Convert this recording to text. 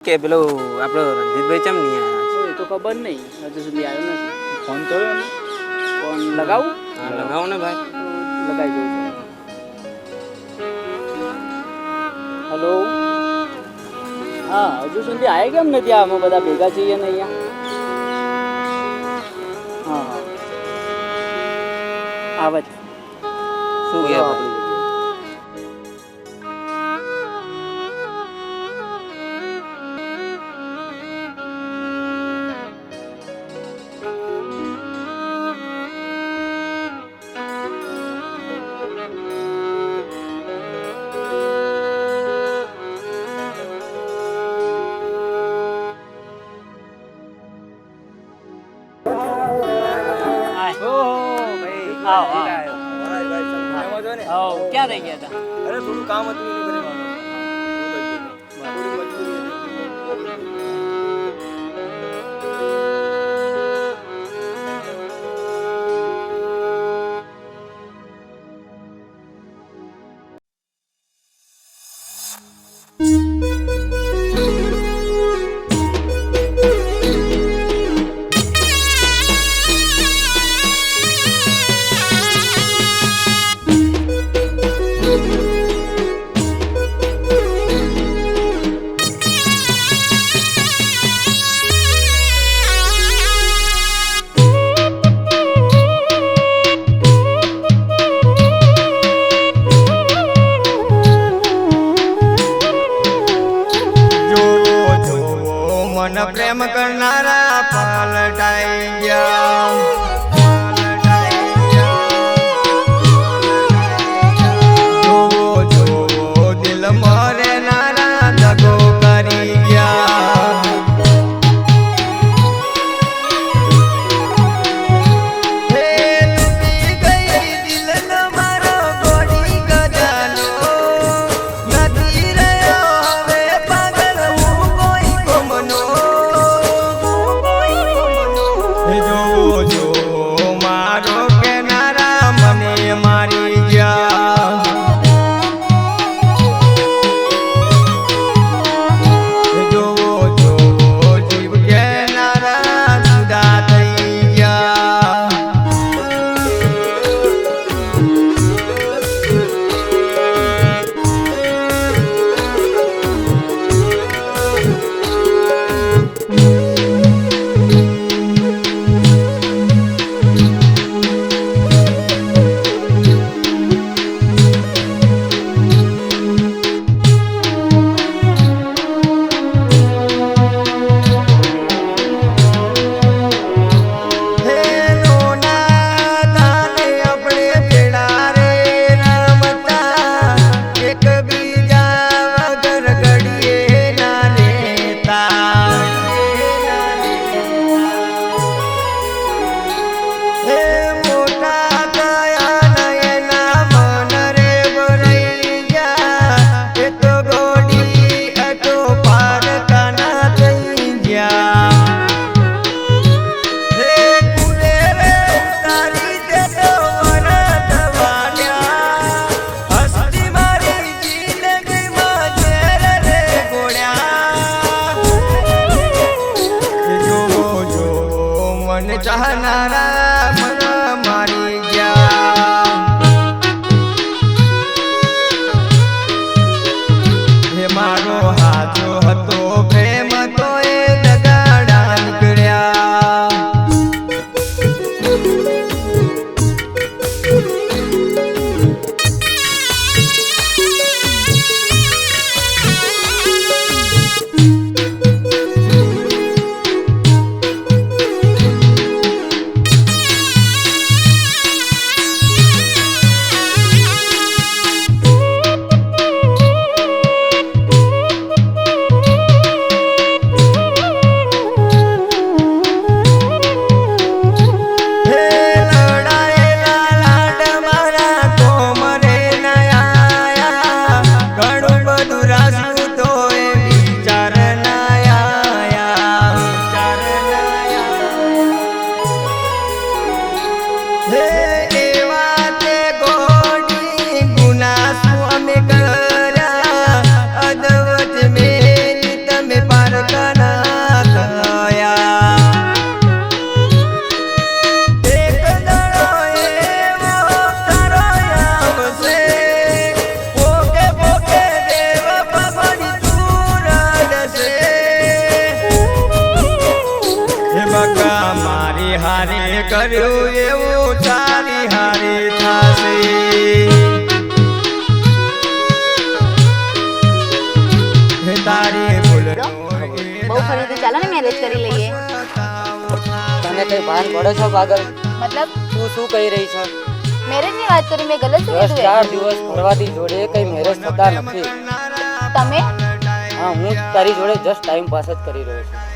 કે પેલો આપણો રણજીતભાઈ ચમ નહીં આવ્યા એ તો ખબર નહીં. હજુ સુધી આવ્યો નથી. ફોન કર્યો ને ફોન લગાવું? હા લગાવો ને ભાઈ. લગાવી દઉં હલો? હા હજુ સુધી આવ્યા કેમ નથી? આ અમે બધા ભેગા છીએ ને અહીંયા. હા આવત શું કહે આવો આવો ક્યાં રહી ગયા હતા? અરે થોડું કામ હતું પ્રેમ કરનારા પલટાઈ ગયા. जहनारा Hey. મેરેજ કરી લઈએ. તને કઈ ભાન પડો છો પાગલ? મતલબ? તું શું કહી રહી છે? મેરેજની વાત કરી મેં ગલત શું દસ કીધું ચાર દિવસ ફરવાથી જોડે કઈ મેરેજ થતા નથી. તમે? હા હું તારી જોડે જસ્ટ ટાઈમ પાસ જ કરી રહ્યો છું.